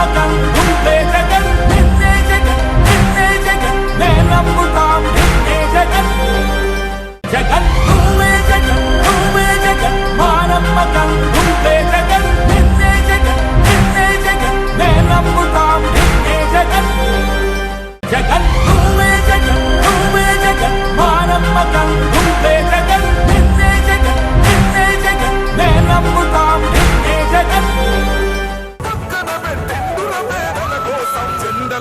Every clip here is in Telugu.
నమ్మకం ఉంటే జగన్ నిన్నే జగన్ నిన్నే జగన్. నే నమ్ముతాం నిన్నే జగన్. జగన్ నువ్వే జగన్ నువ్వే జగన్. మా నమ్మకం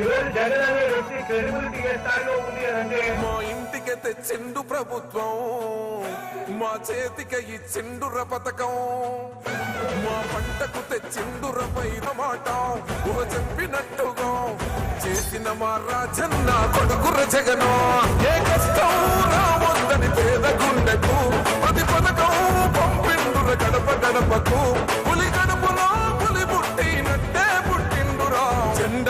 ఈరోజు జగన్ అనే వ్యక్తి క్రెడిబిలిటీ స్థాయిలో ఉంది అంటే మా ఇంటికి తెచ్చిండు ప్రభుత్వం మా చేతికి ఇచ్చిండుర పథకం మా పంటకు తెచ్చిండుర పైన మాట ఊహ చెప్పినట్టుగా చేసిన మా రాజన్న కొడుకుర జగను. ఏ కష్టం?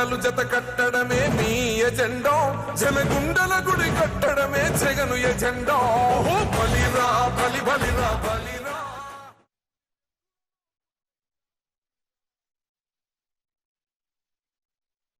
జెండలు జత కట్టడమే మీ ఎజెండో. జనగుండల గుడి కట్టడమే జగను ఎజెండో. ఓ బలిరా బలి బలిరా బలి